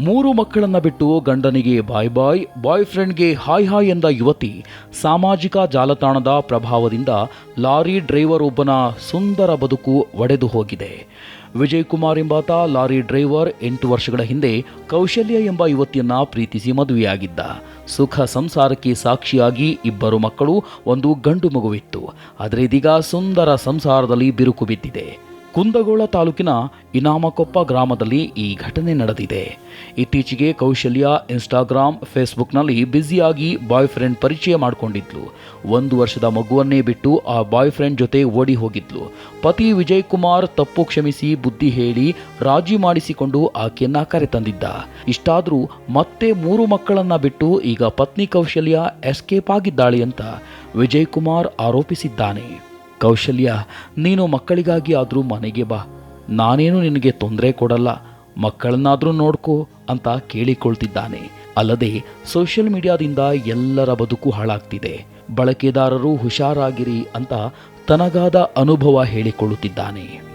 ಮೂರು ಮಕ್ಕಳನ್ನ ಬಿಟ್ಟು ಗಂಡನಿಗೆ ಬಾಯ್ ಬಾಯ್ ಬಾಯ್ ಫ್ರೆಂಡ್ಗೆ ಹಾಯ್ ಹಾಯ್ ಎಂದ ಯುವತಿ ಸಾಮಾಜಿಕ ಜಾಲತಾಣದ ಪ್ರಭಾವದಿಂದ ಲಾರಿ ಡ್ರೈವರ್ ಒಬ್ಬನ ಸುಂದರ ಬದುಕು ಒಡೆದು ಹೋಗಿದೆ. ವಿಜಯ್ ಕುಮಾರ್ ಎಂಬಾತ ಲಾರಿ ಡ್ರೈವರ್ ಎಂಟು ವರ್ಷಗಳ ಹಿಂದೆ ಕೌಶಲ್ಯ ಎಂಬ ಯುವತಿಯನ್ನ ಪ್ರೀತಿಸಿ ಮದುವೆಯಾಗಿದ್ದ. ಸುಖ ಸಂಸಾರಕ್ಕೆ ಸಾಕ್ಷಿಯಾಗಿ ಇಬ್ಬರು ಮಕ್ಕಳು ಒಂದು ಗಂಡು ಮಗುವಿತ್ತು. ಆದರೆ ಇದೀಗ ಸುಂದರ ಸಂಸಾರದಲ್ಲಿ ಬಿರುಕು ಬಿದ್ದಿದೆ. ಕುಂದಗೋಳ ತಾಲೂಕಿನ ಇನಾಮಕೊಪ್ಪ ಗ್ರಾಮದಲ್ಲಿ ಈ ಘಟನೆ ನಡೆದಿದೆ. ಇತ್ತೀಚೆಗೆ ಕೌಶಲ್ಯ ಇನ್ಸ್ಟಾಗ್ರಾಮ್, ಫೇಸ್ಬುಕ್ನಲ್ಲಿ ಬ್ಯುಸಿಯಾಗಿ ಬಾಯ್ ಫ್ರೆಂಡ್ ಪರಿಚಯ ಮಾಡಿಕೊಂಡಿದ್ಲು. ಒಂದು ವರ್ಷದ ಮಗುವನ್ನೇ ಬಿಟ್ಟು ಆ ಬಾಯ್ ಫ್ರೆಂಡ್ ಜೊತೆ ಓಡಿ ಹೋಗಿದ್ಲು. ಪತಿ ವಿಜಯ್ ಕುಮಾರ್ ತಪ್ಪು ಕ್ಷಮಿಸಿ ಬುದ್ಧಿ ಹೇಳಿ ರಾಜಿ ಮಾಡಿಸಿಕೊಂಡು ಆಕೆಯನ್ನ ಕರೆತಂದಿದ್ದ. ಇಷ್ಟಾದರೂ ಮತ್ತೆ ಮೂರು ಮಕ್ಕಳನ್ನ ಬಿಟ್ಟು ಈಗ ಪತ್ನಿ ಕೌಶಲ್ಯ ಎಸ್ಕೇಪ್ ಆಗಿದ್ದಾಳೆ ಅಂತ ವಿಜಯ್ ಕುಮಾರ್ ಆರೋಪಿಸಿದ್ದಾನೆ. ಕೌಶಲ್ಯ, ನೀನು ಮಕ್ಕಳಿಗಾಗಿ ಆದರೂ ಮನೆಗೆ ಬಾ. ನಾನೇನು ನಿನಗೆ ತೊಂದರೆ ಕೊಡಲ್ಲ. ಮಕ್ಕಳನ್ನಾದರೂ ನೋಡ್ಕೋ ಅಂತ ಕೇಳಿಕೊಳ್ತಿದ್ದಾನೆ. ಅಲ್ಲದೆ ಸೋಷಿಯಲ್ ಮೀಡಿಯಾದಿಂದ ಎಲ್ಲರ ಬದುಕು ಹಾಳಾಗ್ತಿದೆ. ಬಳಕೆದಾರರು ಹುಷಾರಾಗಿರಿ ಅಂತ ತನಗಾದ ಅನುಭವ ಹೇಳಿಕೊಳ್ಳುತ್ತಿದ್ದಾನೆ.